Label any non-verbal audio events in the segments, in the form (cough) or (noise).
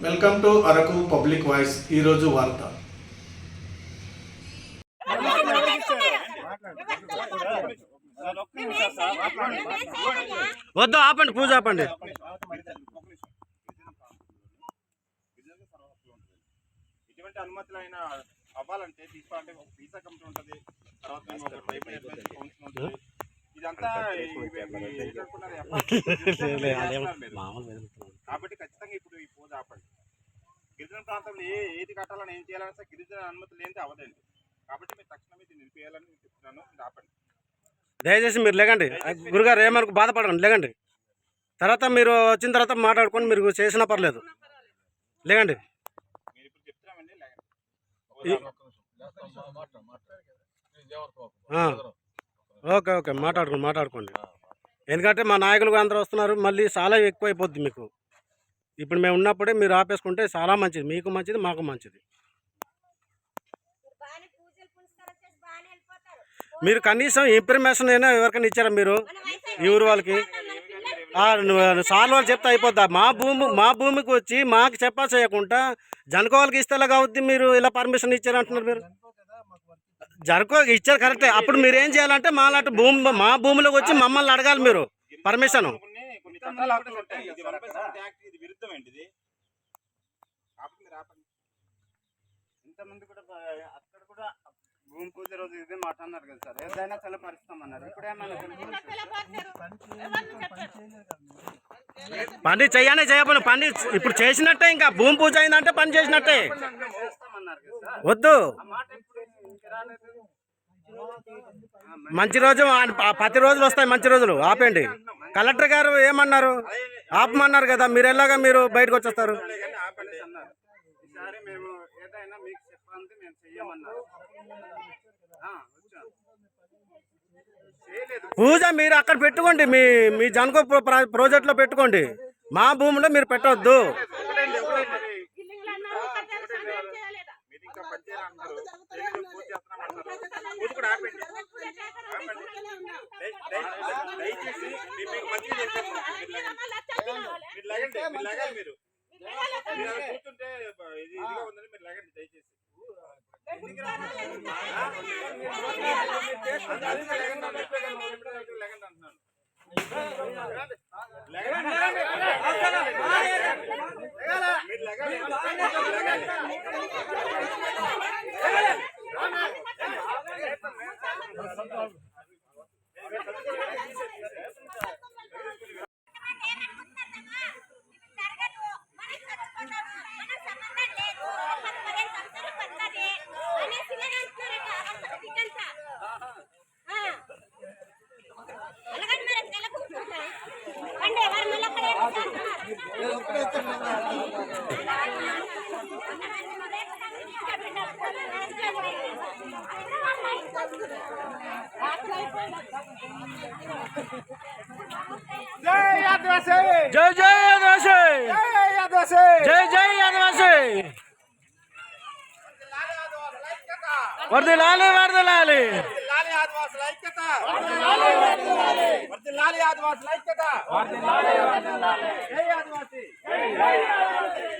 Welcome to Araku public voice ఈరోజు వార్త. వద్దు ఆపండి పూజ ఆపండి. ఎటువంటి అనుమతులు అయినా అవ్వాలంటే తీసుకోవాలంటే ఒక వీసా కంపెనీ ఉంటుంది. తర్వాత కౌన్సిల్ ఉంటుంది. ఇదంతా ఇవి- (laughs) ఇవి ఏంటనుకున్నారు? చేస్తున్నారు మీరు. కాబట్టి ఖచ్చితంగా ఇప్పుడు ఈ పూజ ఆపండి గిరిజన ప్రాంతంలో ఏ ఏది కట్టాలని ఏం చేయాలని సరే గిరిజన అనుమతి లేనిదే అవదండి కాబట్టి మీరు తక్షణమే దీన్ని నిలిపేయాలని నేను చెప్తున్నాను. ఆపండి. దయచేసి మీరు లేకండి. గురుగారు ఏమనుకు బాధపడకండి లేకండి. తర్వాత మీరు వచ్చిన తర్వాత మాట్లాడుకొని మీరు చేసినా పర్లేదు. లేకండి. Okay okay. మాట్లాడుకోండి మాట్లాడుకోండి. ఎందుకంటే మా నాయకులు అందరూ వస్తున్నారు మళ్ళీ చాలా ఎక్కువ అయిపోద్ది మీకు. ఇప్పుడు మేము ఉన్నప్పుడే మీరు ఆపేసుకుంటే చాలా మంచిది. మీకు మంచిది మాకు మంచిది. మీరు కనీసం ఇన్ఫర్మేషన్ అయినా ఎవరికైనా ఇచ్చారా మీరు? ఈ ఊరు వాళ్ళకి? సార్ సార్లు వాళ్ళు చెప్తే అయిపోద్దా? మా భూమి మా భూమికి వచ్చి మాకు చెప్పా చేయకుండా జనకోవాలకి ఇస్తే ఎలాగా అవుద్ది మీరు ఇలా పర్మిషన్ ఇచ్చారంటున్నారు మీరు? జనకో ఇచ్చారు కరెక్టే. అప్పుడు మీరు ఏం చేయాలంటే మాలాంటి భూమి మా భూమిలోకి వచ్చి మమ్మల్ని అడగాలి మీరు. పర్మిషన్ చట్టాలు ఉంటాయి. ఇది వన్ బై సెవెంటీ యాక్ట్ ఇది విరుద్ధం అండి ఇది కాబట్టి మీరు ఆపండి ఇంతమంది కూడా అక్కడ కూడా భూమి పూజ రోజు ఇదే మాట అన్నారు కదా సార్. ఏదైనా చల్లపరుస్తాం అన్నారు ఇప్పుడు ఏమైనా పని చెయ్యనే చేయకపోయినా పని ఇప్పుడు చేసినట్టే ఇంకా. భూమి పూజ అయిందంటే పని చేసినట్టే. వద్దు. మంచి రోజు ఆ- పది రోజులు వస్తాయి మంచి రోజులు. ఆపండి కలెక్టర్ గారు ఏమన్నారు? ఆపమన్నారు కదా. మీరు ఎలాగా మీరు బయటకు వచ్చేస్తారు? పూజ మీరు అక్కడ పెట్టుకోండి. మీ మీ జనకో ప్రాజెక్ట్లో పెట్టుకోండి. మా భూమిలో మీరు పెట్టవద్దు ఒకటండి ఒకటండి గిల్లింగ్లు అన్నారు, కట్టారు, సంబరం చేయలేదా? మీరు ఇంకా పని చేయాలంటారు చేయలేదు, పూజ చేస్తున్నాం అంటారు పూజ కూడా ఆపండి పూజ చేశారు, అది పూజలో ఉన్నాం. దయ- దయ- దయచేసి మీరు మీకు మంచిగా చేస్తాము మీరు వాళ్ళే. మీరు లేకండి మీరు మీరు మీరు మీరు. కూర్చుంటే ఇది ఇదిగా ఉందని మీరు లేకండి దయచేసి. గుర్తారా లేదు? जय आदिवासी। जय जय आदिवासी। जय आदिवासी। जय जय आदिवासी। वर्दी लाले वर्दी लाले लाले आदिवासी ऐक्यता वर्दी लाले वर्दी लाले वर्दी लाले आदिवासी। ऐक्यता वर्दी लाले वर्दी लाले जय आदिवासी। जय जय आदिवासी।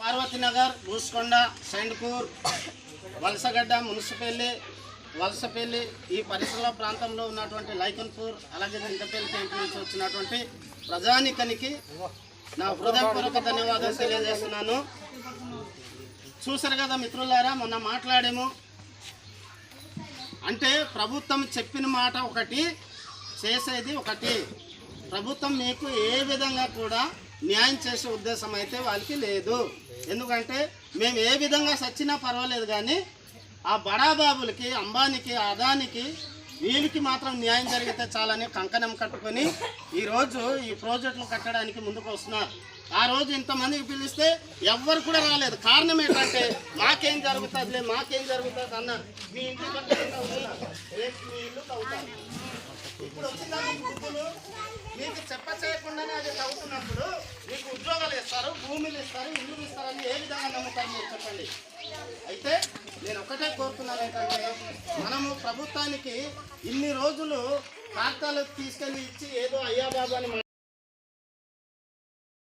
పార్వతీనగర్ భూస్కొండ సైండ్పూర్ వలసగడ్డ మున్సిపల్లి వలసపల్లి ఈ పరిసర ప్రాంతంలో ఉన్నటువంటి లైకన్పూర్ అలాగే చింతపల్లి క్యాంపు నుంచి వచ్చినటువంటి ప్రజానికనికి నా హృదయపూర్వక ధన్యవాదాలు తెలియజేస్తున్నాను. చూసారు కదా మిత్రులారా మొన్న మాట్లాడాము. అంటే ప్రభుత్వం చెప్పిన మాట ఒకటి చేసేది ఒకటి. ప్రభుత్వం మీకు ఏ విధంగా కూడా న్యాయం చేసే ఉద్దేశం అయితే వాళ్ళకి లేదు. ఎందుకంటే మేము ఏ విధంగా సచ్చినా పర్వాలేదు కానీ ఆ బడాబాబులకి అంబానికి అదానికి వీళ్ళకి మాత్రం న్యాయం జరిగితే చాలని కంకణం కట్టుకొని ఈరోజు ఈ ప్రాజెక్టులు కట్టడానికి ముందుకు వస్తున్నారు. ఆ రోజు ఇంతమందికి పిలిస్తే ఎవ్వరు కూడా రాలేదు. కారణం ఏంటంటే మాకేం జరుగుతుందిలే మాకేం జరుగుతుంది అన్న మీ ఇంటి ఇప్పుడు వచ్చిన బుద్ధులు మీకు చెప్ప చేయకుండానే అది చదువుతున్నప్పుడు మీకు ఉద్యోగాలు ఇస్తారు భూములు ఇస్తారు ఇల్లు ఇస్తారని ఏ విధంగా నమ్ముతారు మీరు చెప్పండి. అయితే నేను ఒకటే కోరుతున్నాను ఏంటంటే మనము ప్రభుత్వానికి ఇన్ని రోజులు కాగితాలు తీసుకెళ్ళి ఇచ్చి ఏదో అయ్యా బాబు అని